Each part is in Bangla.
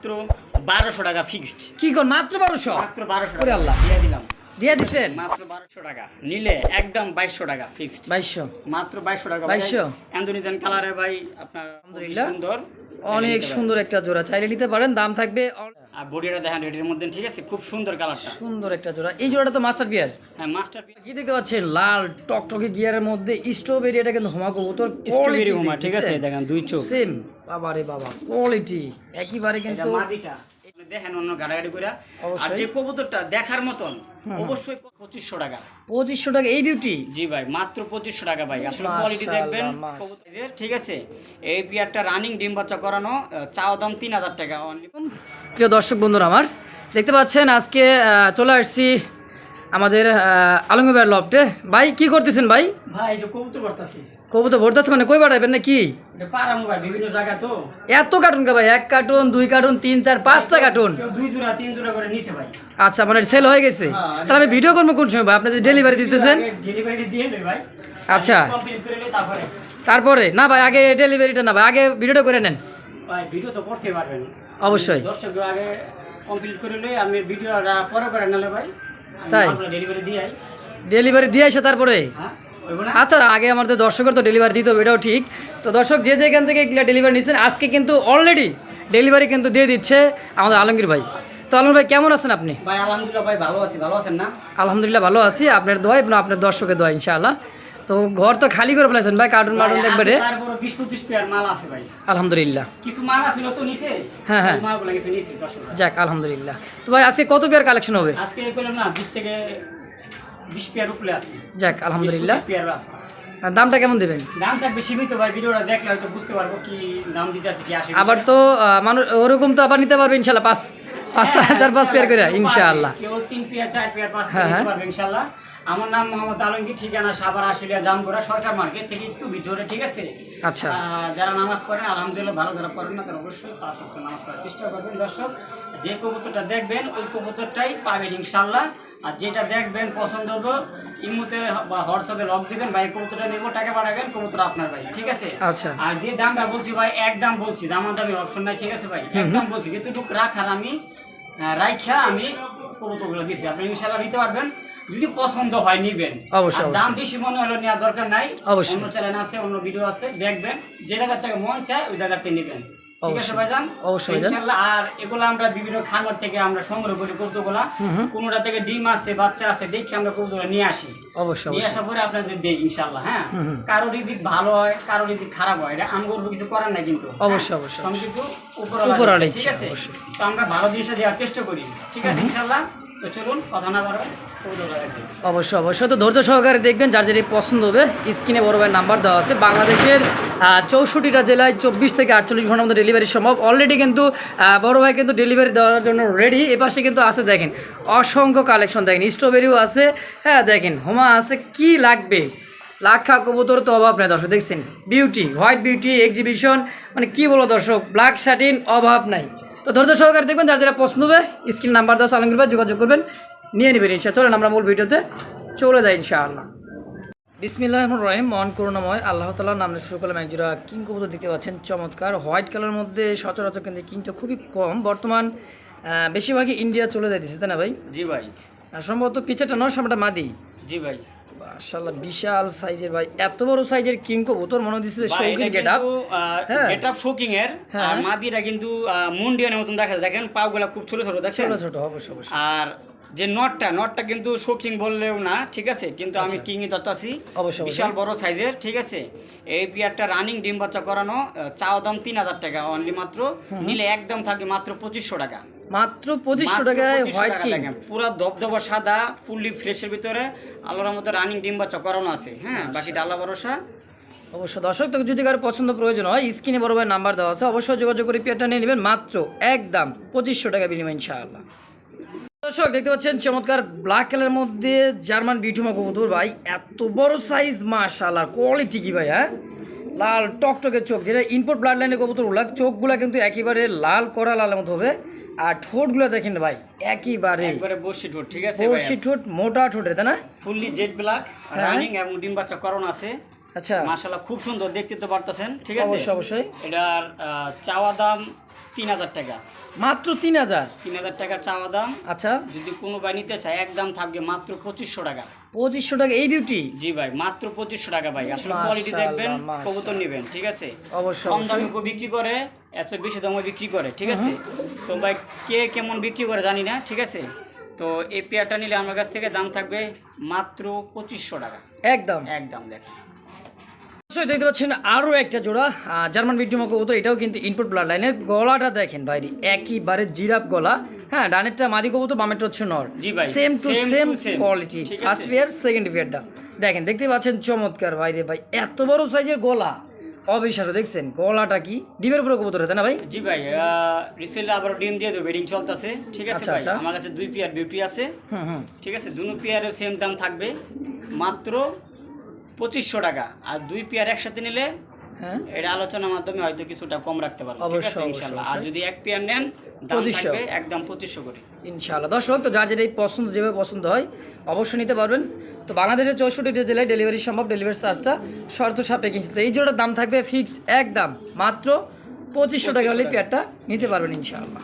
মাত্র বারোশো টাকা ফিক্সড কি কর মাত্র বারোশো? মাত্র বারোশো ওরে টাকা। আল্লাহ। দিয়ে দিলাম। দিয়ে দিচ্ছেন মাত্র বারোশো টাকা। নিলে একদম বাইশশো টাকা ফিক্সড বাইশশো। মাত্র বাইশশো টাকা। 2200? অ্যান্ডোনিজান কালারে ভাই আপনার সুন্দর। অনেক সুন্দর একটা জোড়া। চাইলে নিতে পারেন দাম থাকবে। আর বডিটা দেখেন রেডির মধ্যে ঠিক আছে? খুব সুন্দর কালারটা। সুন্দর একটা জোড়া। এই জোড়াটা তো মাস্টার গিয়ার হ্যাঁ মাস্টার কি দেখতে পাচ্ছেন? লাল টকটকে গিয়ারের মধ্যে স্ট্রবেরি এটা কিন্তু হোমা তোর স্ট্রবেরি হোমা ঠিক আছে? দেখেন দুই চোখ। সেম বাবা রে বাবা কোয়ালিটি একইবারে কিন্তু মাদিটা দেখেন অন্য গাড়াগাড়ি করে আর যে কবুতরটা দেখার মতন অবশ্যই পঁচিশশো টাকা। পঁচিশশো টাকা এই বিউটি জি ভাই মাত্র পঁচিশশো টাকা ভাই। আসলে কোয়ালিটি দেখবেন ঠিক আছে? এই পিয়ারটা রানিং ডিম বাচ্চা করানো চাও দাম তিন হাজার টাকা। প্রিয় দর্শক বন্ধুরা আমার দেখতে পাচ্ছেন আজকে আহ, চলে আসছি আমাদের আলঙ্গীবার লফটে ভাই কি করতেছেন ভাই? ভাই যে কবুতর করতেছি কবুতর ভরতেছে মানে কই বাড়াবেন না কি বিভিন্ন জায়গা তো। এত কার্টুন কা ভাই এক কার্টুন দুই কার্টুন তিন চার পাঁচটা কার্টুন। দুই জোড়া তিন জোড়া করে নিছে ভাই। আচ্ছা মানে সেল হয়ে গেছে। হ্যাঁ, তাহলে আমি ভিডিও করব কোন সময় ভাই? আপনি যে ডেলিভারি দিতেছেন। ডেলিভারি দিয়ে ভাই। আচ্ছা। তারপরে। না ভাই আগে ডেলিভারিটা না ভাই আগে ভিডিওটা করে নেন। ভাই ভিডিও তো করতে পারবেন। অবশ্যই। দর্শক আগে কমপ্লিট করে লই আমি ভিডিওটা পরে করে নিলে ভাই তাই? ডেলিভারি দিয়ে আই। ডেলিভারি দিয়ে আসে তারপরে? হ্যাঁ। আচ্ছা আগে আমাদের দর্শকের তো ডেলিভারি দিতে হবে এটাও ঠিক। তো দর্শক যে যেখান থেকে এগুলো ডেলিভারি নিচ্ছেন আজকে কিন্তু অলরেডি ডেলিভারি কিন্তু দিয়ে দিচ্ছে আমাদের আলমগীর ভাই। তো আলমগীর ভাই কেমন আছেন আপনি? ভাই আলহামদুলিল্লাহ ভাই ভালো আছি। ভালো আছেন না? আলহামদুলিল্লাহ ভালো আছি। আপনার দোয়া এবং আপনার দর্শকের দোয়া ইনশাআল্লাহ। তো ঘর তো খালি করে ফেলেছেন ভাই কার্টুন মার্টুন একবারে আলহামদুলিল্লাহ। কিছু মাল আছিল তো নিচে? হ্যাঁ, হ্যাঁ। যাক আলহামদুলিল্লাহ। তো ভাই আজকে কত পেয়ার কালেকশন হবে? আজকে না বিশ থেকে বিশ পেয়ার উপরে আছে। যাক আলহামদুলিল্লাহ। পেয়ার আছে। দামটা কেমন দেবেন? দামটা বেশি সীমিত ভাই ভিডিওটা দেখলে হয়তো বুঝতে পারব কি দাম দিতে আছে কি আসে। আবার তো মানুষ ওরকম তো আবার নিতে পারবে ইনশাল্লাহ পাঁচ পাঁচ হাজার পাঁচ পেয়ার করে ইনশাআল্লাহ কেউ তিন পেয়ার চার পেয়ার পাঁচ হ্যাঁ, পেয়ার হ্যাঁ। নিতে পারবে ইনশাআল্লাহ আমার নাম মোহাম্মদ আলমগীর ঠিকানা সাভার আশুলিয়া জামগোড়া সরকার মার্কেট থেকে একটু ভিতরে ঠিক আছে? আচ্ছা। যারা নামাজ পড়েন আলহামদুলিল্লাহ ভালো যারা পড়েন না তারা অবশ্যই পাঁচ ওয়াক্ত নামাজ পড়ার চেষ্টা করবেন। দর্শক যে কবুতরটা দেখবেন ওই কবুতরটাই পাবেন ইনশাল্লাহ আর যেটা দেখবেন পছন্দ হলো ইমুতে বা হোয়াটসঅ্যাপে লক দিবেন ভাই কবুতরটা নেব টাকা পাঠাবেন কবুতর আপনার ভাই ঠিক আছে? আচ্ছা। আর যে দামটা বলছি ভাই এক দাম বলছি দাম দামের অপশন নাই ঠিক আছে ভাই? এক দাম বলছি যেটুকু রাখার আমি রাইখা আমি কবুতরগুলো দিছি। আপনি ইনশাল্লাহ নিতে পারবেন। যদি পছন্দ হয় নিবেন। অবশ্যই, দাম বেশি মনে হলো নেওয়ার দরকার নাই। অবশ্যই। অন্য চ্যানেল আছে অন্য ভিডিও আছে দেখবেন। যে জায়গা থেকে মন চায় ওই জায়গাতে নেবেন। ঠিক আছে। ভাইজান? অবশ্যই ইনশাআল্লাহ আর এগুলো আমরা বিভিন্ন খামার থেকে আমরা সংগ্রহ করি কবুতরগুলা। কোনোটা থেকে ডিম আছে বাচ্চা আছে দেখে আমরা কবুতর নিয়ে আসি। অবশ্যই নিয়ে আসার পরে আপনাদের দেই ইনশাআল্লাহ হ্যাঁ? কারও রিজিক ভালো হয় কারও রিজিক খারাপ হয় এটা আমগর কিছু করার নাই কিন্তু হ্যাঁ? অবশ্যই, অবশ্যই, উপরওয়ালা উপরওয়ালা ঠিক আছে? তো আমরা ভালো জিনিসটা দেওয়ার চেষ্টা করি ঠিক আছে ইনশাআল্লাহ অবশ্যই অবশ্যই। তো ধৈর্য সহকারে দেখবেন, যার যেটি পছন্দ হবে, স্ক্রিনে বড় ভাইয়ের নাম্বার দেওয়া আছে। বাংলাদেশের চৌষট্টিটা জেলায় চব্বিশ থেকে আটচল্লিশ ঘণ্টার মধ্যে ডেলিভারি সম্ভব। অলরেডি কিন্তু বড় ভাই কিন্তু ডেলিভারি দেওয়ার জন্য রেডি এপাশে কিন্তু আছে, দেখেন, অসংখ্য কালেকশন দেখেন স্ট্রবেরিও আছে হ্যাঁ দেখেন, হোমা আছে, কি লাগবে? লাখা কবুতর তো অভাব নেই, দর্শক, দেখছেন? বিউটি হোয়াইট বিউটি এক্সিবিশন মানে কি বলো দর্শক ব্ল্যাক শার্টিন অভাব নাই। তো ধৈর্য সহকারে দেখবেন যার যারা পছন্দ হবে স্ক্রিন নাম্বার দেওয়া আলমগীর ভাই যোগাযোগ করবেন নিয়ে নেবেন ইনশা চলেন আমরা মূল ভিডিওতে চলে যাই ইনশাআল্লাহ। বিসমিল্লাহ রহিম মন করুণাময় আল্লাহ তালার নামে শুরু করলাম একজোড়া কিং কবুতর দেখতে পাচ্ছেন চমৎকার। হোয়াইট কালার মধ্যে সচরাচর কিন্তু কিংটা খুবই কম। বর্তমান বেশিরভাগই ইন্ডিয়া চলে যাইতেছে তাই না ভাই? জি ভাই। সম্ভবত পিছেটা নয় সামনেটা মাদি। জি ভাই। মাশাআল্লাহ বিশাল সাইজের ভাই। এত বড় সাইজের কিং কবুতর মনে হচ্ছে ভাই, শৌখিন এটা গেট আপ কিন্তু, আহ, হ্যাঁ। এর হ্যাঁ। আর মাদিরা কিন্তু মুন্ডিয়ানের মতন দেখা যায়। দেখেন পাগুলা খুব ছোট ছোট ছোট ছোট অবশ্যই অবশ্যই। আর যে নটটা নটটা কিন্তু শৌখিন বললেও না ঠিক আছে? কিন্তু আমি কিংই দত্তাছি আচ্ছা। অবশ্যই, বিশাল বড় সাইজের ঠিক আছে? এই পিয়ারটা রানিং ডিম বাচ্চা করানো চাওয়া দাম তিন হাজার টাকা অনলি মাত্র। নিলে একদম থাকে মাত্র পঁচিশশো টাকা। মাত্র পঁচিশশো টাকায় হোয়াইট কিং। দেখেন। দবদবা সাদা ফুললি ফ্রেশের ভিতরে আল্লাহর মতো রানিং ডিম বাচ্চা করানো আছে হ্যাঁ বাকি ডাল্লা ভরসা। অবশ্য দর্শক তো যদি কারও পছন্দ প্রয়োজন হয় স্ক্রিনে বড় ভাই নাম্বার দেওয়া আছে অবশ্যই যোগাযোগ করে পেয়ারটা নিয়ে নেবেন মাত্র একদম পঁচিশশো টাকা বিনিময় ইনশাআল্লাহ। দর্শক দেখতে পাচ্ছেন চমৎকার ব্ল্যাক কালারের মধ্যে জার্মান বিউটিমা কবুতর ভাই এত বড় সাইজ মাশাআল্লাহ কোয়ালিটি কি ভাই হ্যাঁ? লাল টকটকে চোখ যেটা ইনপুট ব্লাড লাইনের কবুতরগুলা চোখগুলা কিন্তু একেবারে লাল করা লালের মতো হবে। আর ঠোঁটগুলো দেখেন ভাই একেবারে একবারে বসি ঠোঁট ঠিক আছে বসি ঠোঁট মোটা ঠোঁটের তাই না? Fully jet black. রানিং এবং ডিম বাচ্চা করণ আছে। আচ্ছা। মাশাআল্লাহ খুব সুন্দর দেখতে তো পারতেছেন ঠিক আছে? অবশ্যই অবশ্যই। এটার আহ, চাওয়া দাম তিন হাজার টাকা। মাত্র তিন হাজার? তিন হাজার টাকা চাওয়া দাম। আচ্ছা। যদি কোনো ভাই নিতে চায় একদম থাকবে মাত্র পঁচিশশো টাকা। পঁচিশশো টাকা এই বিউটি জি ভাই মাত্র পঁচিশশো টাকা ভাই। আসলে কোয়ালিটি দেখবেন কবুতর নেবেন ঠিক আছে? অবশ্যই কম দামে বিক্রি করে এত বেশি দামে বিক্রি করে ঠিক আছে? তো ভাই কে কেমন বিক্রি করে জানি না ঠিক আছে? তো এই পেয়ারটা নিলে আমার কাছ থেকে দাম থাকবে মাত্র পঁচিশশো টাকা। একদম। একদম দেখ অবশ্যই দেখতে পাচ্ছেন আরও একটা জোড়া। জার্মান বিট্টুমা কবুতর এটাও কিন্তু ইনপুট ব্লাড লাইনের গলাটা দেখেন ভাই একইবারে জিরাপ গলা। হ্যাঁ ডানেরটা মাদি কবুতর বামেরটা হচ্ছে নর। Same to same quality first pair second পেয়ারটা দেখেন দেখতে পাচ্ছেন চমৎকার ভাইরে ভাই এত বড় সাইজের গলা। অবিশ্বাস্য দেখছেন? গলাটা কি? ডিমের উপরে কবুতর তাই না ভাই? জি ভাই রিসেন্টলি আবার ডিম দিয়ে দেবো বেডিং চলতেছে। ঠিক আছে আচ্ছা, ভাই আচ্ছা। আমার কাছে দুই পেয়ার বিউটি আছে। ঠিক আছে দুনো পেয়ারের সেম দাম থাকবে। মাত্র পঁচিশশো টাকা। আর দুই পেয়ার একসাথে নিলে হ্যাঁ? এটা আলোচনার মাধ্যমে হয়তো কিছুটা কম রাখতে পারব। অবশ্যই, ইনশাল্লাহ। আর যদি এক পেয়ার নেন দাম 2500 থাকবে একদম পঁচিশশো করে। ইনশাআল্লাহ। দর্শক তো যার যেটাই পছন্দ যেভাবে পছন্দ হয় অবশ্যই নিতে পারবেন। তো বাংলাদেশের চৌষট্টি জেলায় ডেলিভারি সম্ভব ডেলিভারি চার্জটা শর্ত সাপেক্ষে। তো এই জোড়ার দাম থাকবে ফিক্সড একদম মাত্র পঁচিশশো টাকা হলে পেয়ারটা নিতে পারবেন ইনশাআল্লাহ।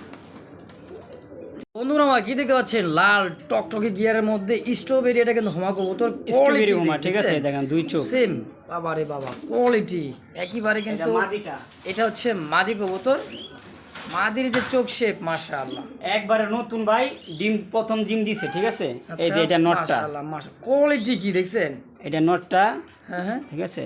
বন্ধুরা আমার কি দেখতে পাচ্ছেন লাল টকটকে গিয়ারের মধ্যে স্ট্রবেরি এটা কিন্তু হোমা কবুতর স্ট্রবেরি হোমা ঠিক আছে? দেখেন দুই চোখ। সেম বাবা রে বাবা কোয়ালিটি একইবারে কিন্তু এটা হচ্ছে মাদি কবুতর। মাদির যে চোখ শেপ মাশাআল্লাহ। একবারে নতুন ভাই ডিম প্রথম ডিম দিছে ঠিক আছে? আচ্ছা, এই যে এটা নটটা। কোয়ালিটি কি দেখছেন? এটা নটটা হ্যাঁ হ্যাঁ। ঠিক আছে?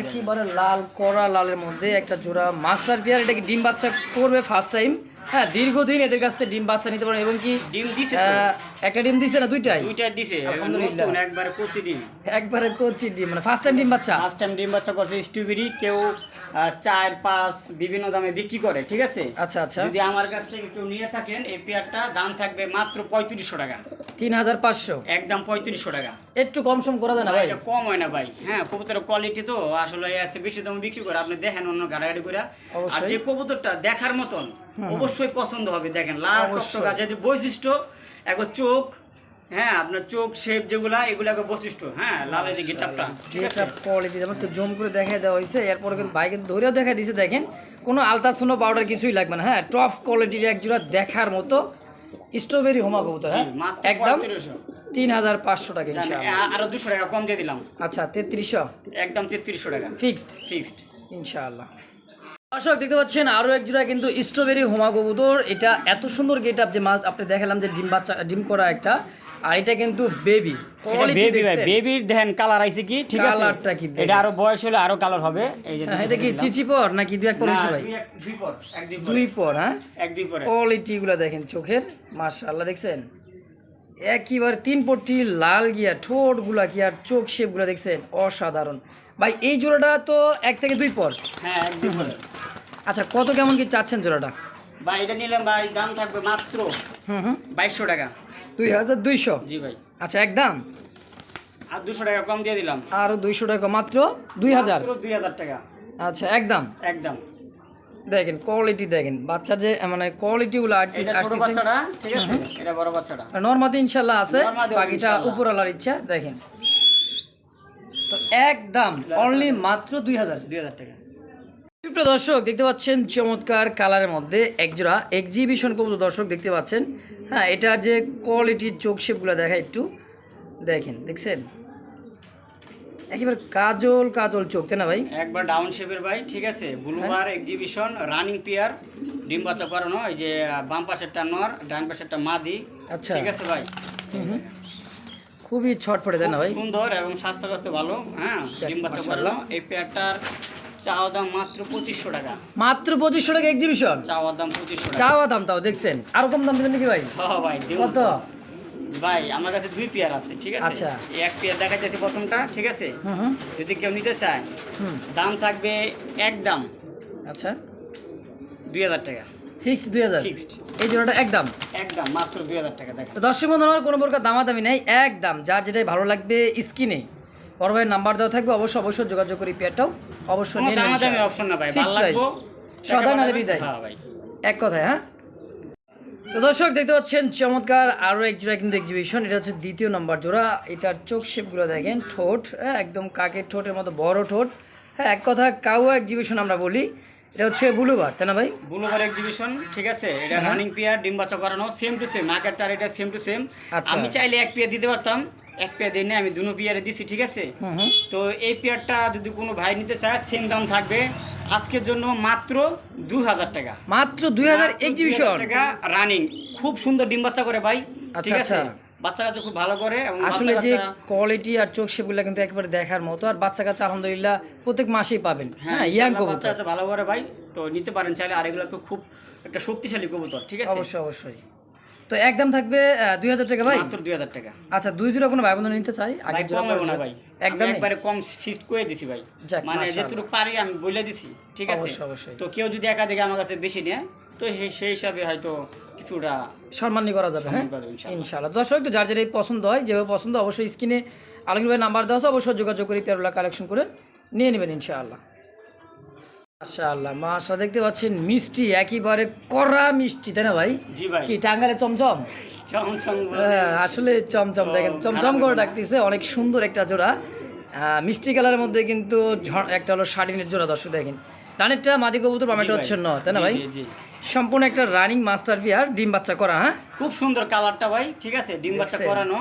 একেবারে লাল কড়া লালের মধ্যে একটা জোড়া মাস্টার পেয়ার এটা কি ডিম বাচ্চা করবে ফার্স্ট টাইম হ্যাঁ দীর্ঘদিন এদের কাছ থেকে ডিম বাচ্চা নিতে পারেন এবং কি ডিম দিছে একটা ডিম দিছে না দুইটাই? দুইটা দিছে। আলহামদুলিল্লাহ। একবারে কচি ডিম। একবারে কচি ডিম মানে ফার্স্ট টাইম ডিম বাচ্চা? ফার্স্ট টাইম ডিম বাচ্চা করছে স্ট্রবেরি কেউ চার পাঁচ বিভিন্ন দামে বিক্রি করে ঠিক আছে? আচ্ছা আচ্ছা। যদি আমার কাছ থেকে কেউ নিয়ে থাকেন এই পেয়ারটা দাম থাকবে মাত্র পঁয়ত্রিশশো টাকা। তিন হাজার পাঁচশো। একদম পঁয়ত্রিশশো টাকা। একটু কম সম করা যায় না ভাই? কম হয় না ভাই। হ্যাঁ কবুতরের কোয়ালিটি তো আসলে আছে বেশি দামে বিক্রি করে আপনি দেখেন অন্য গাড়াগাড়ি করে। আর যে কবুতরটা দেখার মতন অবশ্যই পছন্দ হবে দেখেন লাল। টকটকা যে বৈশিষ্ট্য একবার চোখ হ্যাঁ আপনার চোখ শেপ যেগুলা এগুলো বৈশিষ্ট্য হ্যাঁ যে ঠিক কোয়ালিটি যেমন তো জম করে দেখাই দেওয়া হয়েছে এরপর কিন্তু কিন্তু ধরেও দেখা দিয়েছে দেখেন কোনো আলতাসোনো পাউডার কিছুই লাগবে না হ্যাঁ টপ কোয়ালিটির এক জোড়া দেখার মতো স্ট্রবেরি হোমা কবুতর হ্যাঁ একদম তিন হাজার পাঁচশো টাকা আরও দুশো টাকা কম দিয়ে দিলাম। আচ্ছা তেত্রিশশো? একদম তেত্রিশশো টাকা। ফিক্সড ফিক্সড ইনশাআল্লাহ। দর্শক দেখতে পাচ্ছেন আরও এক জোড়া কিন্তু স্ট্রবেরি হোমা কবুতর এটা এত সুন্দর গেট আপ যে মাছ আপনি দেখালাম যে ডিম বাচ্চা ডিম করা একটা। আর এটা কিন্তু বেবি বেবি বেবির দেখেন কালার আইছে কি? ঠিক আছে? কালারটা কি এটা আরও বয়স হলে আরও কালার হবে। এই যে হ্যাঁ, এটা কি চিচি পর নাকি দুই এক পর না, ভাই? দুই পর, এক দুই পর। হ্যাঁ? এক দুই পরে। কোয়ালিটি গুলা দেখেন চোখের। মাশাআল্লাহ দেখছেন? একইবার তিন পট্টি লাল গিয়া ঠোঁটগুলা কি আর চোখ শেপগুলা দেখছেন? অসাধারণ। ভাই এই জোড়াটা তো এক থেকে দুই পর? হ্যাঁ এক দুই পরে। আচ্ছা কত কেমন কি চাচ্ছেন জোড়াটা? ভাই এটা নিলাম ভাই দাম থাকবে মাত্র হুম হুম। বাইশশো টাকা। দুই হাজার দুইশো? জি ভাই। আচ্ছা একদম আর দুশো টাকা কম দিয়ে দিলাম। আরও দুইশো টাকা মাত্র দুই হাজার? দুই হাজার টাকা। আচ্ছা একদম একদম দেখেন কোয়ালিটি দেখেন। বাচ্চা যে মানে কোয়ালিটিগুলো ছোট বাচ্চাটা ঠিক আছে? এটা বড় বাচ্চাটা। নর্মাদি ইনশাল্লাহ আছে। নর্মাদিও বাকিটা। উপরওয়ালার ইচ্ছা দেখেন। তো একদম অনলি মাত্র দুই হাজার। দুই হাজার টাকা। প্রিয় দর্শক দেখতে পাচ্ছেন চমৎকার কালারের মধ্যে একজোড়া এক্সিবিশন কবুতর দর্শক দেখতে পাচ্ছেন। হ্যাঁ এটার যে কোয়ালিটির চোখ শেপগুলো দেখা একটু দেখেন দেখছেন? একেবারে কাজল কাজল চোখ তাই না ভাই? একবার ডাউন শেপের ভাই ঠিক আছে? ব্লুবার এক্সিবিশন রানিং পেয়ার ডিম বাচ্চা করানো এই যে বাম পাশেরটা নর ডান পাশেরটা মাদি আচ্ছা। ঠিক আছে ভাই? খুবই ছটফটে তাই না ভাই? সুন্দর এবং স্বাস্থ্য ভালো হ্যাঁ ডিম বাচ্চা। করানো এই পেয়ারটার চাওয়া দাম মাত্র পঁচিশশো টাকা। মাত্র পঁচিশশো টাকা এক্সিবিশন চাওয়া দাম পঁচিশশো চাওয়া দাম তাও দেখছেন? আরও কম দাম দেবেন নাকি ভাই? ভাই কত? ভাই আমার কাছে দুই পেয়ার আছে ঠিক আছে? আচ্ছা। এই এক পেয়ার দেখাইতেছি প্রথমটা ঠিক আছে? যদি কেউ নিতে চায় দাম থাকবে একদম আচ্ছা। দুই হাজার টাকা। ফিক্সড দুই হাজার? ফিক্সড এই জোড়াটা একদম একদম মাত্র দুই হাজার টাকা দেখা। দর্শক বন্ধু আমার কোনো প্রকার দামাদামি নেই একদম যার যেটাই ভালো লাগবে স্ক্রিনে বড় ভাইয়ের নাম্বার দেওয়া থাকবে অবশ্যই অবশ্যই যোগাযোগ করি পেয়ারটাও অবশ্যই নিয়ে নেবেন অপশন না ভাই ভালো লাগবো সদা নালে বিদায়। হ্যাঁ ভাই। এক কথায় হ্যাঁ? তো দর্শক দেখতে পাচ্ছেন চমৎকার আরও এক জোড়া কিন্তু এক্সিবিশন এটা হচ্ছে দ্বিতীয় নম্বর জোড়া। এটার চোখ শেপগুলো দেখেন ঠোঁট হ্যাঁ একদম কাকের ঠোঁটের মতো বড় ঠোঁট। হ্যাঁ এক কথা কাউ এক্সিবিশন আমরা বলি এটা হচ্ছে বুলুবার তাই না ভাই? বুলুবার এক্সিবিশন ঠিক আছে? এটা হ্যাঁ। রানিং পেয়ার ডিম বাচ্চা করানো সেম টু সেম নাকেরটার এটা সেম টু সেম। আমি চাইলে এক পেয়ার দিতে পারতাম এক পেয়ার দিই না আমি দুনো পেয়ারে দিছি ঠিক আছে? তো এই পেয়ারটা যদি কোনো ভাই নিতে চায় সেম দাম থাকবে। আজকের জন্য মাত্র দু হাজার টাকা। মাত্র দুই হাজার এক্সিবিশন টাকা রানিং খুব সুন্দর ডিম বাচ্চা করে ভাই আচ্ছা, ঠিক আছে? আচ্ছা। বাচ্চা কাচ্চা খুব ভালো করে আসলে যে কোয়ালিটি আর চোখ শেপগুলো কিন্তু একেবারে দেখার মতো। আর বাচ্চা কাচ্চা আলহামদুলিল্লাহ প্রত্যেক মাসেই পাবেন। হ্যাঁ হ্যাঁ ইয়াং বাচ্চা ভালো করে ভাই তো নিতে পারেন। চাইলে আর এগুলো তো খুব একটা শক্তিশালী কবুতর ঠিক আছে? অবশ্যই অবশ্যই। তো একদম থাকবে দুই হাজার টাকা ভাই? মাত্র দুই হাজার টাকা। আচ্ছা দুই জোড়া কোনো ভাই বন্ধু নিতে চাই? আগের জোড়া কম না ভাই। একদম একবারে কম ফিক্সড করে দিছি ভাই। মানে যেটুকু পারি আমি বলে দিছি ঠিক আছে। তো কেউ যদি একা দিকে আমার কাছে বেশি নেয় তো সেই হিসাবে হয়তো কিছুটা সম্মানী করা যাবে হ্যাঁ? ইনশাআল্লাহ। দর্শক তো যার যেটাই পছন্দ হয় যেভাবে পছন্দ অবশ্যই স্ক্রিনে আলমগীর ভাই নাম্বার দেওয়া আছে অবশ্যই যোগাযোগ করে পেয়ারুলা কালেকশন করে নিয়ে নেবেন ইনশাআল্লাহ। মাশাআল্লাহ মাশা দেখতে পাচ্ছেন মিষ্টি একেবারে কড়া মিষ্টি তাই না ভাই? কি টাঙ্গালে চমচম? চম চম হ্যাঁ, আসলে চমচম দেখেন চমচম করে ডাকতেছে অনেক সুন্দর একটা জোড়া। মিষ্টি কালারের মধ্যে কিন্তু একটা হলো শাড়িনের জোড়া দর্শক দেখেন। রানেরটা মাদি কবুতর বামেটা হচ্ছে ন তাই না ভাই। সম্পূর্ণ একটা রানিং মাস্টার বিয়ার ডিম বাচ্চা করা হ্যাঁ? খুব সুন্দর কালারটা ভাই ঠিক আছে? ডিম বাচ্চা করানো।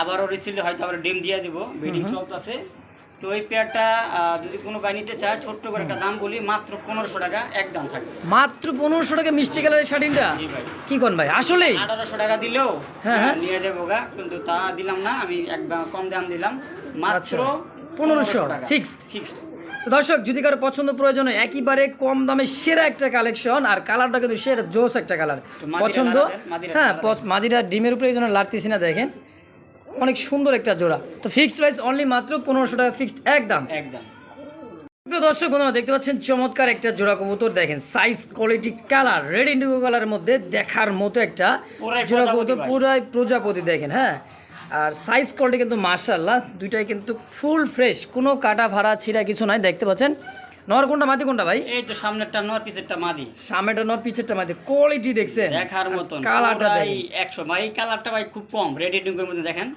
আবারও রিসিলে হয়তো আবার ডিম দিয়ে দিব। ব্রিডিং চলতেছে। তো এই পেয়ারটা যদি কোনো ভাই নিতে চায় ছোট্ট করে একটা দাম বলি মাত্র পনেরোশো টাকা এক দাম থাকবে। মাত্র পনেরোশো টাকা মিষ্টি কালারের শাড়িটা? কি কোন ভাই? আসলেই? আঠারোশো টাকা দিলেও হ্যাঁ, হ্যাঁ। নিয়ে যাব গা কিন্তু তা দিলাম না আমি একদম কম দাম দিলাম। মাত্র আচ্ছা, 1500 fixed। ফিক্সড? দর্শক যদি কারও পছন্দ প্রয়োজন হয় একেবারে কম দামে সেরা একটা কালেকশন আর কালারটা কিন্তু সেরা জোস একটা কালার। পছন্দ? হ্যাঁ মাদিরা ডিমের উপরে এই জন্য লাড়তেছি না দেখেন। অনেক সুন্দর একটা জোড়া। তো ফিক্সড প্রাইস অনলি মাত্র পনেরোশো টাকা ফিক্সড একদম। একদম। দর্শক বন্ধুরা দেখতে পাচ্ছেন চমৎকার একটা জোড়া কবুতর। দেখেন size quality colour red indigo কালারের মধ্যে দেখার মতো একটা জোড়া কবুতর পুরাই প্রজাপতি দেখেন হ্যাঁ? আর সাইজ কোয়ালিটি কিন্তু মার্শাল্লাহ দুইটাই কিন্তু ফুল ফ্রেশ কোনো কাটা ভাড়া ছিঁড়া কিছু নাই দেখতে পাচ্ছেন? নর কোনটা মাটি কোনটা ভাই? এই তো সামনেরটা নয় পিসেরটা মাদি। সামনেটা নর পিছেরটা মাটি কোয়ালিটি দেখছেন। দেখার মতন কালারটা দেখেন। একশো। ভাই কালারটা ভাই খুব কম রেড এর মধ্যে দেখেন।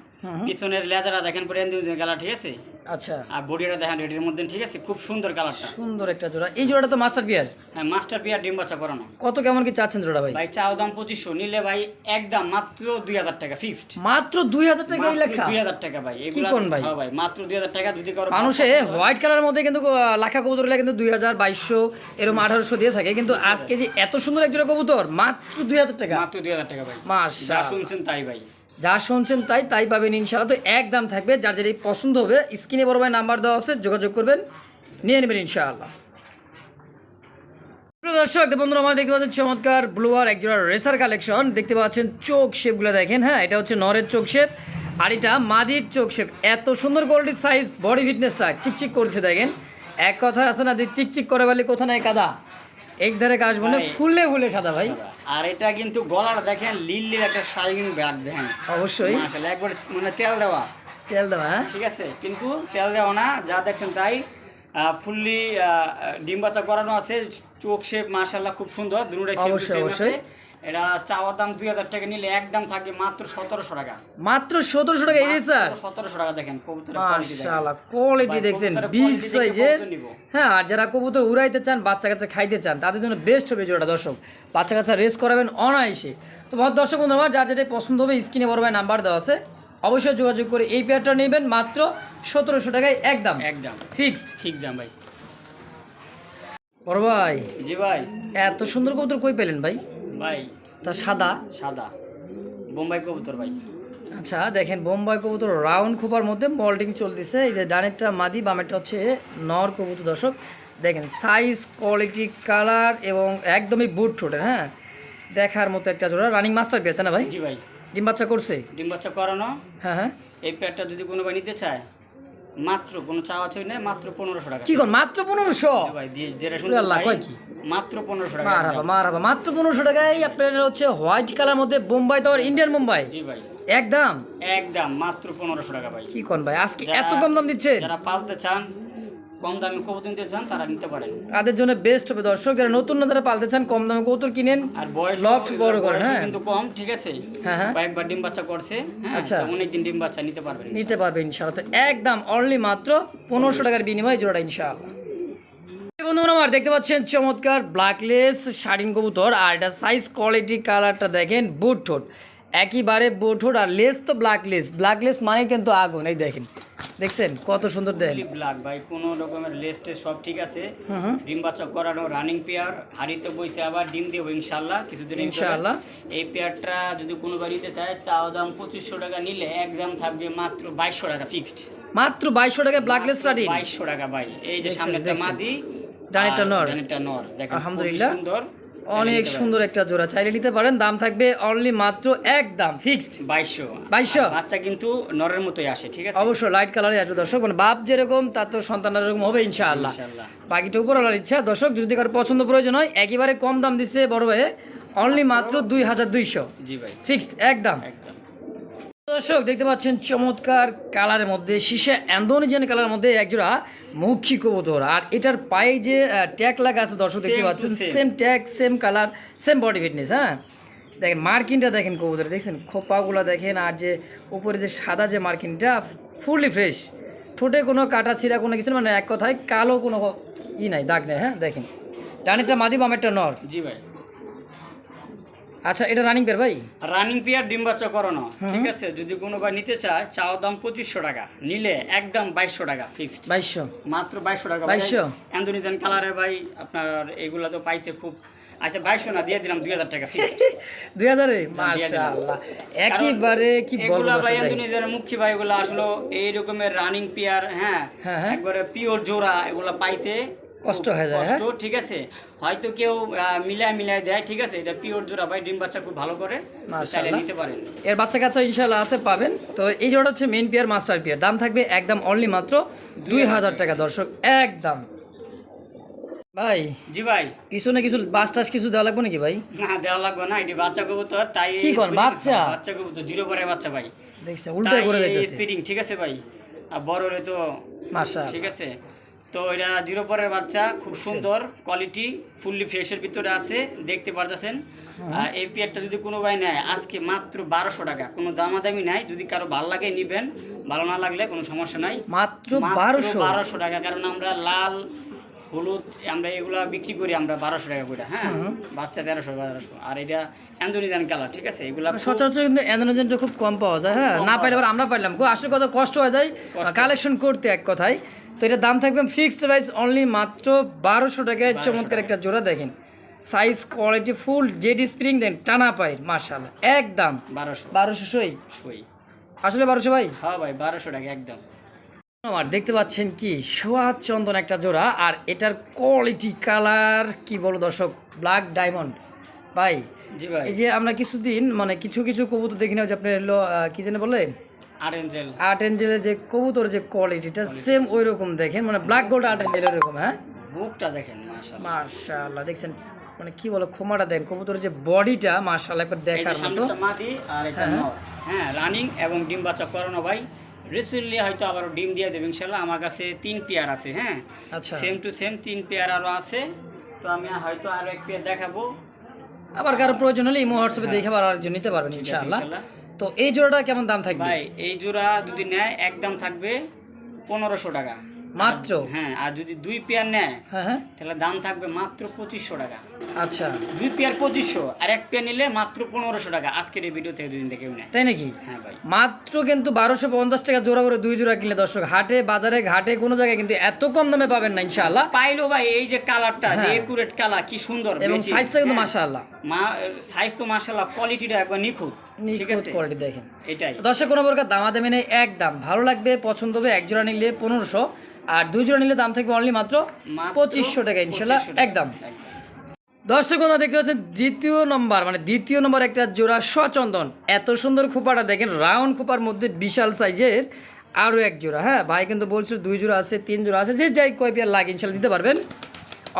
পিছনের লেজারা দেখেন পরে কালার ঠিক আছে? আচ্ছা। আর বডিটা দেখেন রেডের মধ্যে ঠিক আছে? খুব সুন্দর কালারটা সুন্দর একটা জোড়া। এই জোড়াটা তো মাস্টার বিয়ার হ্যাঁ মাস্টার পিয়ার ডিম বাচ্চা করানো কত কেমন কি চাচ্ছেন জোড়া ভাই? ভাই চাও দাম পঁচিশশো নিলে ভাই একদম মাত্র দুই হাজার টাকা ফিক্সড মাত্র দুই হাজার টাকা এই লেখা? দুই হাজার টাকা ভাই এগুলা কোন ভাই? হ্যাঁ ভাই মাত্র দুই হাজার টাকা যদি করো মানুষে হোয়াইট কালারের মধ্যে কিন্তু লাখা কবুতর হলে কিন্তু দুই হাজার বাইশশো এরকম আঠারোশো দিয়ে থাকে। কিন্তু আজকে যে এত সুন্দর এক জোড়া কবুতর মাত্র দুই হাজার টাকা। মাত্র দুই হাজার টাকা ভাই। মাশাআল্লাহ। শুনছেন তাই ভাই। যা শুনছেন তাই তাই পাবেন ইনশাআল্লাহ। তো এক দাম থাকবে যার যেটি পছন্দ হবে স্ক্রিনে বড় ভাই নাম্বার দেওয়া আছে যোগাযোগ করবেন নিয়ে নেবেন ইনশাআল্লাহ। দর্শক বন্ধুরা আমরা দেখতে পাচ্ছেন চমৎকার ব্লুয়ার একজোড়া রেসার কালেকশন। দেখতে পাচ্ছেন চোখ শেপগুলো দেখেন হ্যাঁ এটা হচ্ছে নরের চোখ শেপ আর এটা মাদির চোখ শেপ। এত সুন্দর কোয়ালিটির সাইজ বডি ফিটনেসটা চিকচিক করছে দেখেন। এক কথা আছে না যে চিকচিক করে বলে কোথা নাই কাদা। এক ধারে কাজ বলে। ফুললে ফুলে সাদা ভাই। আর এটা কিন্তু গলার দেখেন লিল্লির একটা শাইনিং ব্যাগ দেখেন। অবশ্যই। একবার মানে তেল দেওয়া। তেল দেওয়া হ্যাঁ। ঠিক আছে? কিন্তু তেল দেওয়া না যা দেখছেন তাই ফুললি ডিম বাচ্চা করানো আছে চোখ শেপ মাশাল্লাহ খুব সুন্দর দুটাই অবশ্যই, অবশ্যই। এটা চাওয়ার দাম দুই হাজার টাকা নিলে একদম থাকে মাত্র সতেরোশো টাকা। মাত্র সতেরোশো টাকা এই স্যার। সতেরোশো টাকা দেখেন মাশাআল্লাহ কোয়ালিটি দেখছেন বিগ সাইজের হ্যাঁ আর যারা কবুতর উড়াইতে চান বাচ্চা কাচ্চা খাইতে চান তাদের জন্য বেস্ট হবে জোড়াটা দর্শক। বাচ্চা কাচ্চা রেস করাবেন অনায়াসে। তো বহুত দর্শক বন্ধুরা যার যেটাই পছন্দ হবে স্ক্রিনে বড় ভাই নাম্বার দেওয়া আছে। অবশ্যই যোগাযোগ করে এই পেয়ারটা নেবেন মাত্র সতেরোশো টাকায় একদম একদম ফিক্সড ঠিক দাম ভাই। বড় ভাই। জি ভাই। এত সুন্দর কবুতর কই পেলেন ভাই? ভাই তা সাদা? সাদা। বোম্বাই কবুতর ভাই। আচ্ছা দেখেন বোম্বাই কবুতর রাউন্ড খোপার মধ্যে মল্টিং চলতেছে। এই যে ডানেরটা মাদি বামেরটা হচ্ছে নর কবুতর দর্শক। দেখেন সাইজ কোয়ালিটি কালার এবং একদমই বুট ঠোঁটের হ্যাঁ? দেখার মতো একটা জোড়া। রানিং মাস্টার পেয়ে তাই না ভাই? জি ভাই। ডিম বাচ্চা করছে? ডিম বাচ্চা করানো। হ্যাঁ হ্যাঁ। এই প্যাডটা যদি কোনো ভাই নিতে চায় মাত্র কোনো চাওয়া চাই নেই মাত্র পনেরোশো টাকা। কি কর মাত্র পনেরোশো? ভাই যেটা শুনতে আল্লাহ, কয় কি? মাত্র পনেরোশো টাকা। মার হবা মাত্র পনেরোশো টাকায় আপনার হচ্ছে হোয়াইট কালার মধ্যে বোম্বাই তো ইন্ডিয়ান মুম্বাই জি ভাই। একদম? একদম মাত্র পনেরোশো টাকা ভাই। কি কোন ভাই আজকে এত কম দাম দিচ্ছে যারা পালতে চান কম দামে কবুতর নিতে চান তারা নিতে পারেন। তাদের জন্য বেস্ট হবে। দর্শক যারা নতুন না যারা পালতে চান কম দামে কৌতুর কিনেন। আর বয়স Loft বড় করেন, হ্যাঁ। কিন্তু কম ঠিক আছে? হ্যাঁ হ্যাঁ। কয়েকবার ডিম বাচ্চা করছে হ্যাঁ আচ্ছা। অনেকদিন ডিম বাচ্চা নিতে পারবেন নিতে পারবে ইনশাআল্লাহ তো একদম অনলি মাত্র পনেরোশো টাকার বিনিময়ে জোড়াটা ইনশাআল্লাহ বন্ধুরা আমার দেখতে পাচ্ছেন চমৎকার ব্ল্যাকলেস শাড়িন কবুতর আর এটা সাইজ কোয়ালিটি কালারটা দেখেন বুট ঠোঁট। একইবারে বুট ঠোঁট আর লেস তো ব্ল্যাকলেস ব্ল্যাকলেস মানে কিন্তু আগুন এই দেখেন। দেখছেন কত সুন্দর দেখেন ব্ল্যাক ভাই কোনো রকমের লেস্টে সব ঠিক আছে। ডিম বাচ্চা করানো রানিং পেয়ার হাড়িতে বইছে আবার ডিম দিব ইনশাল্লাহ কিছুদিন ইনশাআল্লাহ। এই পেয়ারটা যদি কোনো বাড়িতে চায় চাওয়া দাম পঁচিশশো টাকা নিলে একদম থাকবে মাত্র বাইশশো টাকা ফিক্সড মাত্র বাইশশো টাকা ব্ল্যাকলেস শাড়ি বাইশশো টাকা ভাই। এই যে দেখছেন, সামনে একটা মাদি ডানেরটা আর নর। ডানেরটা নর দেখেন আলহামদুলিল্লাহ। সুন্দর। অনেক সুন্দর একটা জোড়া। চাইলে নিতে পারেন দাম থাকবে অনলি মাত্র এক দাম ফিক্সড বাইশশো। 2200? আর বাচ্চা কিন্তু নরের মতোই আসে ঠিক আছে? অবশ্যই লাইট কালারে আসবে দর্শক। মানে বাপ যেরকম তার তো সন্তান এরকম হবে ইনশাআল্লাহ। বাকিটা উপর আলার ইচ্ছা। দর্শক যদি কারও পছন্দ প্রয়োজন হয় একেবারে কম দাম দিচ্ছে বড় ভাই অনলি মাত্র দুই হাজার দুইশো। জি ভাই। ফিক্সড একদম একদম দর্শক দেখতে পাচ্ছেন চমৎকার কালারের মধ্যে শীষে অ্যান্ডোনিজেন কালারের মধ্যে একজোড়া মুখী কবুতর। আর এটার পায়ে যে ট্যাগ লাগা আছে দর্শক দেখতে পাচ্ছেন same tag same colour same body fitness হ্যাঁ? দেখেন মার্কিনটা দেখেন কবুতর দেখছেন? খোপাগুলো দেখেন আর যে উপরে যে সাদা যে মার্কিনটা ফুললি ফ্রেশ। ঠোঁটে কোনো কাটা ছিঁড়া কোনো কিছু মানে এক কথায় কালো কোনো ই নাই দাগ নেই হ্যাঁ? দেখেন ডানেরটা মাদি বামেরটা নর। জি ভাই। আচ্ছা এটা রানিং পেয়ার ভাই? রানিং পেয়ার ডিম বাচ্চা করানো ঠিক আছে? যদি কোনো ভাই নিতে চায় চাওয়া দাম পঁচিশশো টাকা নিলে একদম বাইশশো টাকা ফিক্সড বাইশশো? মাত্র বাইশশো টাকা 2200? অ্যান্ডোনিজান কালারের ভাই আপনার এইগুলা তো পাইতে খুব আচ্ছা বাইশশো না দিয়ে দিলাম দুই হাজার টাকা ফিক্সড দুই হাজারে? মাশাআল্লাহ। একেবারে কি বলব এগুলা ভাই। অ্যান্ডোনিজার মুখ্য ভাই এগুলো আসলো এই রকমের রানিং পেয়ার হ্যাঁ? হ্যাঁ, হ্যাঁ। একবারে পিওর জোড়া এগুলা পাইতে কষ্ট হয়ে যায়, হ্যাঁ? কষ্ট ঠিক আছে। হয়তো কেউ মিলায় মিলায় দেয় ঠিক আছে? এটা পিওর জোড়া ভাই ডিম বাচ্চা খুব ভালো করে। মাশাআল্লাহ। নিতে পারেন। এর বাচ্চা কাচ্চা ইনশাল্লাহ আছে পাবেন। তো এই জোড়া হচ্ছে মেন পিয়ার মাস্টার পিয়ার দাম থাকবে একদম অনলি মাত্র দুই হাজার টাকা দর্শক একদম। ভাই জি ভাই। পিছনে কিছু বাস টাস কিছু দেওয়া লাগবে নাকি ভাই? না দেওয়া লাগবে না এটি বাচ্চা কবুতর তাই কি কর, বাচ্চা? বাচ্চা কবুতর জিরো পরে বাচ্চা ভাই। দেখছে উল্টাই করে স্পিডিং ঠিক আছে ভাই? আর বড় হলে তো মাশা ঠিক আছে। তো এটা জিরো পরের বাচ্চা খুব সুন্দর কোয়ালিটি ফুললি ফ্রেশের ভিতরে আছে দেখতে পারতেছেন। এই পেয়ারটা যদি কোনো ভাই নেয় আজকে মাত্র বারোশো টাকা। কোনো দামাদামি নাই যদি কারও ভালো লাগে নিবেন ভালো না লাগলে কোনো সমস্যা নাই। মাত্র বারোশো? বারোশো টাকা কারণ আমরা লাল হলুদ আমরা এগুলা বিক্রি করি আমরা বারোশো টাকা করে হ্যাঁ? বাচ্চা তেরোশো বারোশো। আর এটা অ্যান্ডোনিজান কালার ঠিক আছে? এগুলা সচরাচর কিন্তু অ্যান্ডোনোজেনটা খুব কম পাওয়া যায় হ্যাঁ? না পাইলে আমরা পাইলাম। আসলে কত কষ্ট হয়ে যায় কালেকশন করতে এক কথায়। তো এটার দাম থাকবে ফিক্সড প্রাইস অনলি মাত্র বারোশো টাকায় চমৎকার একটা জোড়া দেখেন। সাইজ কোয়ালিটি ফুল জেডি স্প্রিং দেন টানা পাই মার্শাল একদম। বারোশো। বারোশো সই? সই। আসলে বারোশো ভাই? হ্যাঁ ভাই বারোশো টাকা একদম। আমার দেখতে পাচ্ছেন কি? সোয়াদ চন্দন একটা জোড়া আর এটার কোয়ালিটি কালার কি বলো দর্শক? ব্ল্যাক ডায়মন্ড ভাই জি ভাই। এই যে আমরা কিছুদিন মানে কিছু কিছু কবুতর দেখি না যে আপনি কি জানে বলে? আর এঞ্জেল আর্ট এঞ্জেলের যে কবুতর যে কোয়ালিটিটা সেম ওই রকম দেখেন মানে ব্ল্যাক গোল্ড আর্ট এঞ্জেলের এরকম হ্যাঁ? বুকটা দেখেন মাশাআল্লাহ। মাশাআল্লাহ দেখছেন? মানে কি বলো খোমাটা দেন কবুতরের যে বডিটা মাশাআল্লাহ একবার দেখার মতো। মাদি আর এটা নর হ্যাঁ রানিং এবং ডিম বাচ্চা করানো ভাই। রিসেন্টলি হয়তো আবার ডিম দিয়ে দেবে ইনশাল্লাহ। আমার কাছে তিন পেয়ার আছে হ্যাঁ? আচ্ছা। সেম টু সেম তিন পেয়ার আরও আছে। তো আমি হয়তো আরও এক পেয়ার দেখাবো। আবার কারও প্রয়োজন হলে ইমো হোয়াটসঅ্যাপে দেখে আবার আরেকজন নিতে পারবেন ইনশাআল্লাহ। ইনশাল্লাহ। তো এই জোড়াটা কেমন দাম থাকবে? ভাই এই জোড়া যদি নেয় একদম থাকবে পনেরোশো টাকা। মাত্র? হ্যাঁ আর যদি দুই পেয়ার নেয় হ্যাঁ হ্যাঁ। তাহলে দাম থাকবে মাত্র পঁচিশশো টাকা। আচ্ছা। দুই পেয়ার পঁচিশশো আর এক পেয়ার নিলে মাত্র পনেরোশো টাকা। আজকের এই ভিডিও থেকে দুদিন থেকে নেয় তাই নাকি? হ্যাঁ ভাই। মাত্র কিন্তু বারোশো পঞ্চাশ টাকা জোড়া করে দুই জোড়া কিনলে দর্শক হাটে বাজারে ঘাটে কোনো জায়গায় কিন্তু এত কম দামে পাবেন না ইনশাআল্লাহ। পাইলো ভাই এই যে কালারটা যে হ্যাঁ। একুরেট কালার কি সুন্দর। এবং সাইজটা কিন্তু হ্যাঁ। মাশাআল্লাহ। মা সাইজ তো মার্শাল্লাহ কোয়ালিটিটা একবার নিখুঁত। নিখুঁত কোয়ালিটি দেখেন। এটাই। দর্শক কোনো প্রকার দামাদামি নেই এক দাম ভালো লাগবে পছন্দ হবে এক জোড়া নিলে পনেরোশো। আর দুই জোড়া নিলে দাম থাকবে অনলি মাত্র পঁচিশশো টাকা ইনশাল্লাহ একদম। দর্শক বন্ধু দেখতে পাচ্ছেন দ্বিতীয় নম্বর মানে দ্বিতীয় নম্বর একটা জোড়া সচন্দন এত সুন্দর খোপাটা দেখেন রাউন্ড খোপার মধ্যে বিশাল সাইজের আরও এক জোড়া। হ্যাঁ ভাই কিন্তু বলছিল দুই জোড়া আছে তিন জোড়া আছে যে যাই কয় পেয়ার লাগে ইনশাল্লাহ দিতে পারবেন।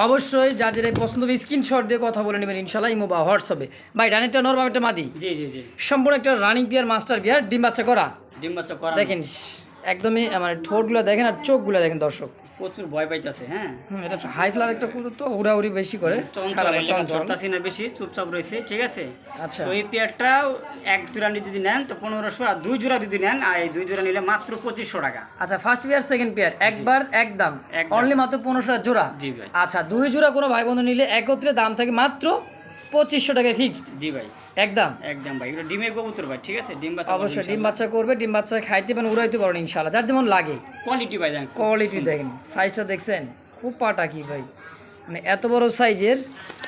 অবশ্যই যার যেটা পছন্দ হবে স্ক্রিনশট দিয়ে কথা বলে নেবেন ইনশাল্লাহ ইমো বা হোয়াটসঅ্যাপে। ভাই রানিংটা নর একটা মাদি? জি জি জি। সম্পূর্ণ একটা রানিং পিয়ার মাস্টার বিয়ার ডিম বাচ্চা করা। ডিম বাচ্চা করা। দেখেন একদমই মানে ঠোঁটগুলো দেখেন আর চোখগুলো দেখেন দর্শক। প্রচুর ভয় পাইতেছে হ্যাঁ? এটা হাই ফ্লার একটা কুকুর তো উড়াউড়ি বেশি করে চঞ্চল ছাড়াবে এলাকা চঞ্চল। ধরতাছি না বেশি চুপচাপ রয়েছে ঠিক আছে? আচ্ছা। তো এই পেয়ারটাও এক জোড়া যদি নেন তো পনেরোশো আর দুই জোড়া যদি নেন আর এই দুই জোড়া নিলে মাত্র পঁচিশশো টাকা। আচ্ছা ফার্স্ট পেয়ার সেকেন্ড পেয়ার একবার একদম। একদম। অনলি মাত্র পনেরোশো জোড়া? জি ভাই। আচ্ছা দুই জোড়া কোনো ভাই বন্ধু নিলে একত্রে দাম থাকে মাত্র পঁচিশশো টাকায় ফিক্সড জি ভাই। একদম। একদম ভাই এগুলো ডিমের কবুতর ভাই ঠিক আছে? ডিম বাচ্চা অবশ্যই ডিম বাচ্চা করবে ডিম বাচ্চা খাইতে পারেন উড়াইতে পারেন ইনশাল্লাহ। যার যেমন লাগে। কোয়ালিটি ভাই দেখেন কোয়ালিটি দেখেন। সাইজটা দেখছেন? খুব পাটা কি ভাই? মানে এত বড় সাইজের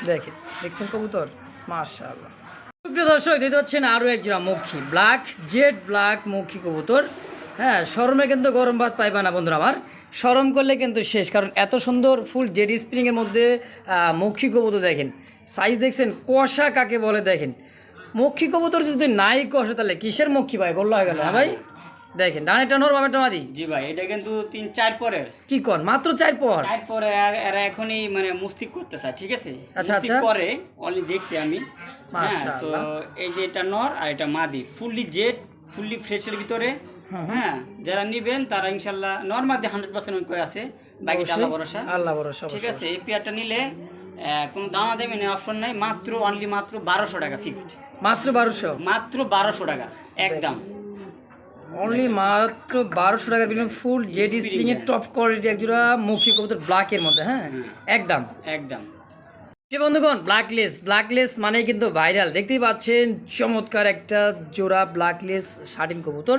দেখেন দেখছেন কবুতর? মাশাআল্লাহ। প্রিয় দর্শক দেখতে পাচ্ছেন আরও এক জোড়া মক্ষী ব্ল্যাক জেড ব্ল্যাক মক্ষী কবুতর। হ্যাঁ শরমে কিন্তু গরম ভাত পাইবা না বন্ধুরা আমার। শরম করলে কিন্তু শেষ। কারণ এত সুন্দর ফুল জেড স্প্রিংয়ের মধ্যে মক্ষী কবুতর দেখেন। সাইজ দেখছেন কষা কাকে বলে দেখেন। মক্ষী কবুতর যদি নাই কষে তাহলে কিসের মক্ষী ভাই? গোল্লা হয়ে গেল হ্যাঁ ভাই? দেখেন ডানেটা নর বামেটা মাদি জি ভাই এটা কিন্তু তিন চার পরের। কি কন? মাত্র চার পর? চার পরে এরা- এখনই মানে মুস্তিক করতে চায় ঠিক আছে? আচ্ছা, মুস্তিক আচ্ছা। করে অনলি দেখছি আমি। হ্যাঁ তো এই যে এটা নর আর এটা মাদি ফুললি জেড ফুললি ফ্রেশের ভিতরে। হ্যাঁ যারা নিবেন তারা ইনশাল্লাহ নর মাদি হান্ড্রেড পার্সেন্ট করে আছে বাকিটা আল্লাহ ভরসা। আল্লাহ ভরসা ঠিক আছে এই পেয়ারটা নিলে কোনো দামা দেবে না অপশন নাই মাত্র অনলি মাত্র বারোশো টাকা ফিক্সড মাত্র বারোশো? মাত্র বারোশো টাকা একদম। অনলি মাত্র বারোশো টাকার বিনিময়ে ফুল জেড স্প্রিং এর এর। টপ কোয়ালিটি একজোড়া মুখী কবুতর ব্ল্যাকের মধ্যে হ্যাঁ। একদম। একদম। যে বন্ধুগণ ব্ল্যাকলেস ব্ল্যাকলেস মানে কিন্তু ভাইরাল দেখতেই পাচ্ছেন চমৎকার একটা জোড়া ব্ল্যাকলেস শার্টিন কবুতর।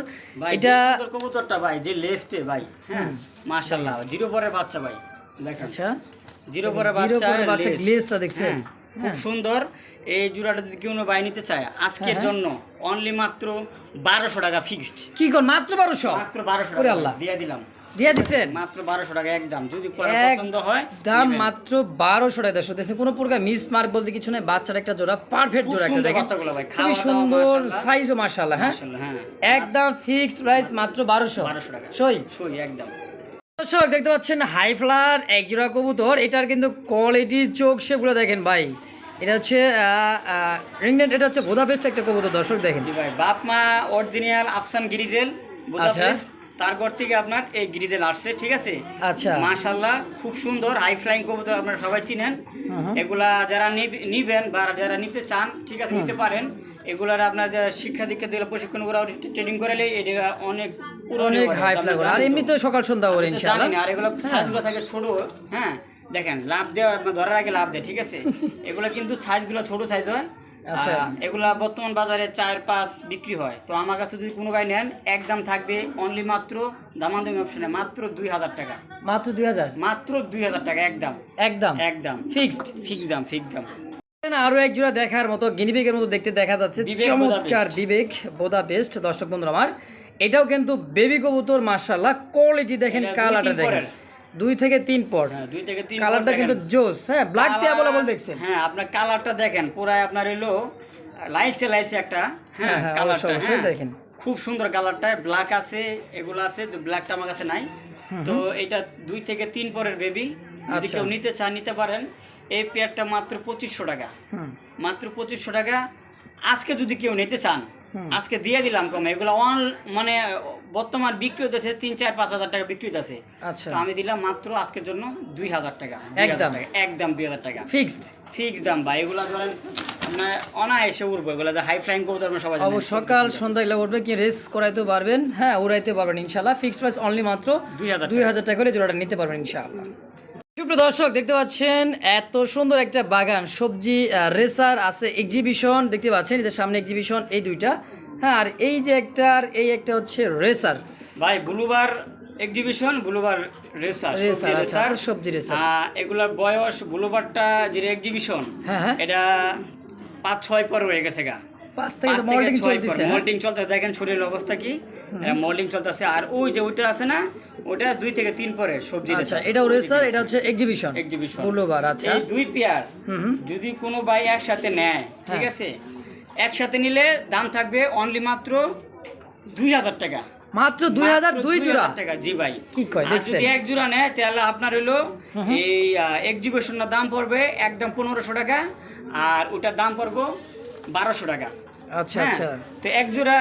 এটা কবুতরটা ভাই যে লেস্টে ভাই। হ্যাঁ মাশাল্লাহ জিরো পরের বাচ্চা ভাই। দেখেন। আচ্ছা। জিরো জিরো বাচ্চা পরে বাচ্চা লেস। দেখছেন। হ্যাঁ, খুব সুন্দর। এই জোড়াটা যদি কেউ বাই নিতে চায় আজকের হ্যাঁ। জন্য অনলি মাত্র বারোশো টাকা ফিক্সড কি কর মাত্র বারোশো? মাত্র বারোশো টাকা। আল্লাহ। দিয়ে দিলাম। দিয়ে দিচ্ছেন মাত্র বারোশো টাকা একদম যদি পছন্দ হয় দাম মাত্র টাকা। কোনো প্রকার মিস মার্ক বলতে কিছু নেই। বাচ্চার একটা জোড়া পারফেক্ট জোড়া একটা দেখেন। খুবই সুন্দর। সাইজও মাশাআল্লাহ, হ্যাঁ? একদম ফিক্সড প্রাইস মাত্র টাকা। সই। সই একদম দর্শক দেখতে পাচ্ছেন হাই ফ্লার এক জোড়া কবুতর। এটার কিন্তু কোয়ালিটি চোখ সেগুলো দেখেন ভাই। এটা হচ্ছে রিংনেট এটা হচ্ছে বোদাপেস্ট একটা কবুতর দর্শক দেখেন। ভাই বাপ মা অরিজিনাল আফসান গিরিজেল তারপর থেকে আপনার এই গিরিজেল আসছে ঠিক আছে? আচ্ছা। মাশাল্লাহ খুব সুন্দর। হাই ফ্লাইং কবুতর আপনারা সবাই চিনেন। এগুলা যারা নিবেন বা যারা নিতে চান ঠিক আছে নিতে পারেন। এগুলার আপনার যারা শিক্ষা দীক্ষা দিলে প্রশিক্ষণ করা ট্রেনিং করালে এটা অনেক পুরনো অনেক হাই ফ্লার আর জানেন এমনি তো। সকাল সন্ধ্যা করে ইনশাআল্লাহ। আর এগুলো সাইজগুলো থাকে ছোট হ্যাঁ। দেখেন লাভ দেওয়া ধরার আগে লাভ দেয় ঠিক আছে? এগুলো কিন্তু সাইজগুলো ছোট সাইজ হয়। এগুলা বর্তমান বাজারে চার পাঁচ বিক্রি হয়। তো আমার কাছে যদি কোনো ভাই নেন একদম থাকবে অনলি মাত্র অপশনে মাত্র দুই হাজার টাকা। মাত্র দুই হাজার? মাত্র দুই হাজার টাকা একদম একদম একদম ফিক্সড? ফিক্স দাম ফিক্স দাম। আরও এক জোড়া দেখার মতো গিনিবেগের মতো দেখতে দেখা যাচ্ছে। বিবেক চমৎকার বিবেক বোদা বেস্ট দর্শক বন্ধুরা আমার এটাও কিন্তু বেবি কবুতর মার্শাল্লাহ কোয়ালিটি দেখেন কালারটা দেখেন। দুই থেকে তিন পর হ্যাঁ, দুই থেকে তিন কালারটা কিন্তু জোস হ্যাঁ ব্ল্যাক অ্যাভেলেবল দেখছেন। হ্যাঁ আপনার কালারটা দেখেন পুরাই আপনার এলো লাইলছে লাইলছে একটা হ্যাঁ, হ্যাঁ হ্যাঁ, কালারটা অবশ্যই, হ্যাঁ। দেখেন। খুব সুন্দর কালারটা ব্ল্যাক আছে এগুলো আছে ব্ল্যাকটা আমার কাছে নাই। তো এটা দুই থেকে তিন পরের বেবি যদি আচ্ছা। কেউ নিতে চান নিতে পারেন। এই পেয়ারটা মাত্র পঁচিশশো টাকা। হুম। মাত্র পঁচিশশো টাকা। আজকে যদি কেউ নিতে চান আজকে দিয়ে দিলাম কমে এগুলো অন মানে বর্তমান বিক্রি হতেছে তিন চার পাঁচ হাজার টাকা বিক্রি হতেছে আচ্ছা। আমি দিলাম মাত্র আজকের জন্য দুই হাজার টাকা। একদম। একদম দুই হাজার টাকা। ফিক্সড। ফিক্সড দাম ভাই। এগুলা ধরেন আপনার অনায়াসে উঠবো এগুলো যে হাই ফ্লাইং করতে আপনার সবাই। অবশ্য সকাল সন্ধ্যা এগুলো উঠবে কি রেস করাইতে পারবেন। হ্যাঁ উড়াইতে পারবেন ইনশাল্লাহ ফিক্সড প্রাইস অনলি মাত্র 2000 দুই হাজার টাকা করে জোড়াটা নিতে পারবেন ইনশাআল্লাহ। সুপ্রিয় দর্শক দেখতে পাচ্ছেন এত সুন্দর একটা বাগান। সবজি রেসার আছে এক্সিবিশন দেখতে পাচ্ছেন এদের সামনে এক্সিবিশন এই দুইটা। হ্যাঁ আর এই যে একটা আর এই একটা হচ্ছে রেসার। ভাই blue bar exhibition blue bar racer racer আচ্ছা আচ্ছা, সবজি রেসার। এগুলার বয়স ব্লুবারটা যে এক্সিবিশন হ্যাঁ হ্যাঁ। এটা পাঁচ ছয় পর হয়ে গেছে গা। পাঁচ থেকে মল্টিং চলতেছে হ্যাঁ? চলতেছে দেখেন শরীরের অবস্থা কি? মোল্ডিং চলতেছে আর ওই যে ওইটা আছে না ওটা দুই থেকে তিন পরে সবজি আচ্ছা এটাও রেসার এটা হচ্ছে এক্সিবিশন এক্সিবিশন বুলোবার আচ্ছা। এই দুই পেয়ার হুম হুম। যদি কোনো ভাই একসাথে নেয় ঠিক হ্যাঁ। আছে? একসাথে নিলে দাম থাকবে অনলি মাত্র দুই হাজার টাকা। মাত্র দুই হাজার দুই জোড়া? টাকা জি ভাই। কি কয় দেখছেন? যদি এক জোড়া নেয় তাহলে আপনার হলো এই এক্সিবিশনের দাম পড়বে একদম পনেরোশো টাকা আর ওটার দাম পড়বে বারোশো টাকা। আচ্ছা হ্যাঁ, আচ্ছা। তো এক জোড়া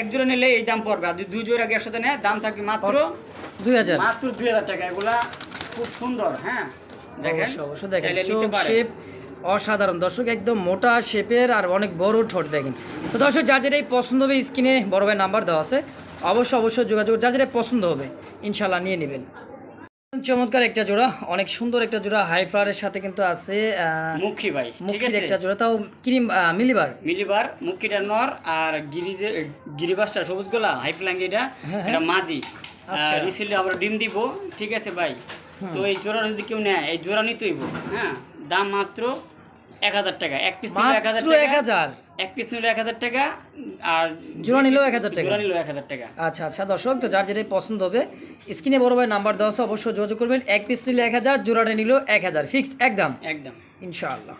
এক জোড়া নিলে এই দাম পড়বে। আর দুই জোড়া একসাথে নেয় দাম থাকবে মাত্র দুই হাজার। মাত্র দুই হাজার টাকা। এগুলা খুব সুন্দর হ্যাঁ? দেখেন। অবশ্যই অবশ্যই দেখেন। চোখ শেপ অসাধারণ। দর্শক একদম মোটা শেপের আর অনেক বড় ঠোঁট দেখেন। তো দর্শক যার যেটাই পছন্দ হবে স্ক্রিনে বড় ভাই নাম্বার দেওয়া আছে। অবশ্যই অবশ্যই যোগাযোগ যার যেটাই পছন্দ হবে ইনশাল্লাহ নিয়ে নেবেন। চমৎকার একটা জোড়া অনেক সুন্দর একটা জোড়া হাই ফ্লাওয়ারের সাথে কিন্তু আছে মুখী ভাই ঠিক মুখির আছে? একটা জোড়া তাও ক্রিম মিলিবার। মিলিবার মুখিটা নর আর গিরি যে গিরিবাসটা সবুজ গোলা হাই ফ্লাং এটা হ্যাঁ, এটা মাদি। আচ্ছা। রিসেন্টলি আমরা ডিম দিব ঠিক আছে ভাই? তো এই জোড়া যদি কেউ নেয় এই জোড়া নিতেই হ্যাঁ? দাম মাত্র এক হাজার টাকা। এক পিস নিলে এক হাজার এক হাজার। এক পিস নিলে এক হাজার টাকা আর জোড়া নিলেও 1000 টাকা? জোড়া নিলেও এক হাজার টাকা। আচ্ছা আচ্ছা দর্শক তো যার যেটাই পছন্দ হবে স্ক্রিনে বড় ভাই নাম্বার দেওয়া আছে অবশ্যই যোগাযোগ করবেন। এক পিস নিলে এক হাজার জোড়াটা নিল এক হাজার। ফিক্স একদম। একদম। ইনশাআল্লাহ।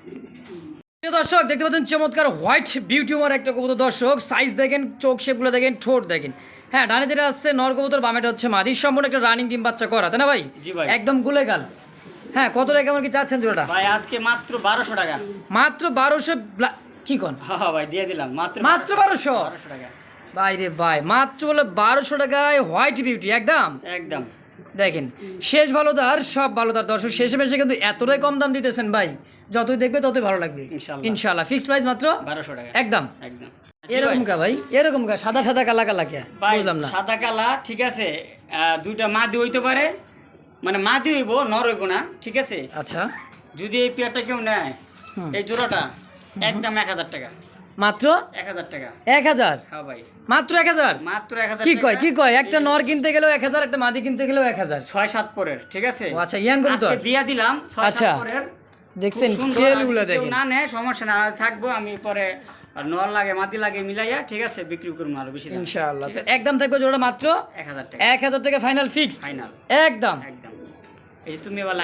দর্শক দেখতে পাচ্ছেন চমৎকার হোয়াইট বিউটিউমার একটা কবুতর। দর্শক সাইজ দেখেন চোখ শেপগুলো দেখেন ঠোঁট দেখেন। হ্যাঁ ডানে যেটা আসছে নর কবুতর বামেটা হচ্ছে মাদি। সম্পূর্ণ একটা রানিং টিম বাচ্চা করা তাই না ভাই? ভাই। একদম গুলে গাল হ্যাঁ কত টাকা কেমন কি চাচ্ছেন জোড়াটা? ভাই আজকে মাত্র বারোশো টাকা। মাত্র বারোশো কি কন? হ্যাঁ হ্যাঁ ভাই দিয়ে দিলাম। মাত্র মাত্র বারোশো। বারোশো? টাকা। ভাই রে ভাই মাত্র বলে বারোশো টাকায় হোয়াইট বিউটি একদম? একদম। দেখেন শেষ ভালো তার সব ভালো তার দর্শক শেষে মেশে কিন্তু এতটাই কম দাম দিতেছেন ভাই। যতই দেখবে ততই ভালো লাগবে। ইনশাল্লাহ। ইনশাল্লাহ ফিক্সড প্রাইস মাত্র? বারোশো টাকা। একদম। একদম। এরকম কা ভাই? এরকম কা? সাদা সাদা কালা কালা কে? বুঝলাম না। সাদা কালা ঠিক আছে দুইটা মাদি হইতে পারে মানে মাদি হইব নর হইব না ঠিক আছে? আচ্ছা। যদি এই পেয়ারটা কেউ নেয় এই জোড়াটা একদম এক হাজার টাকা। মাত্র? এক হাজার টাকা। এক হাজার? হ্যাঁ ভাই। মাত্র এক হাজার? মাত্র এক হাজার কি কয় কি কয়? একটা নর কিনতে গেলেও এক হাজার একটা মাদি কিনতে গেলেও এক হাজার। ছয় সাত পরের ঠিক আছে? আচ্ছা ইয়াং করে দিয়া দিলাম আচ্ছা। পরের। দেখছেন তেলগুলো দেখেন। না নেয় সমস্যা না থাকব আমি পরে আর নর লাগে মাটি লাগে মিলাইয়া ঠিক আছে বিক্রি করব আরও বেশি দামে। ইনশাআল্লাহ। তো? একদম থাকবে জোড়া মাত্র? এক হাজার টাকা। এক হাজার টাকা ফাইনাল ফিক্স ফাইনাল একদম একদম এই তুমি এবার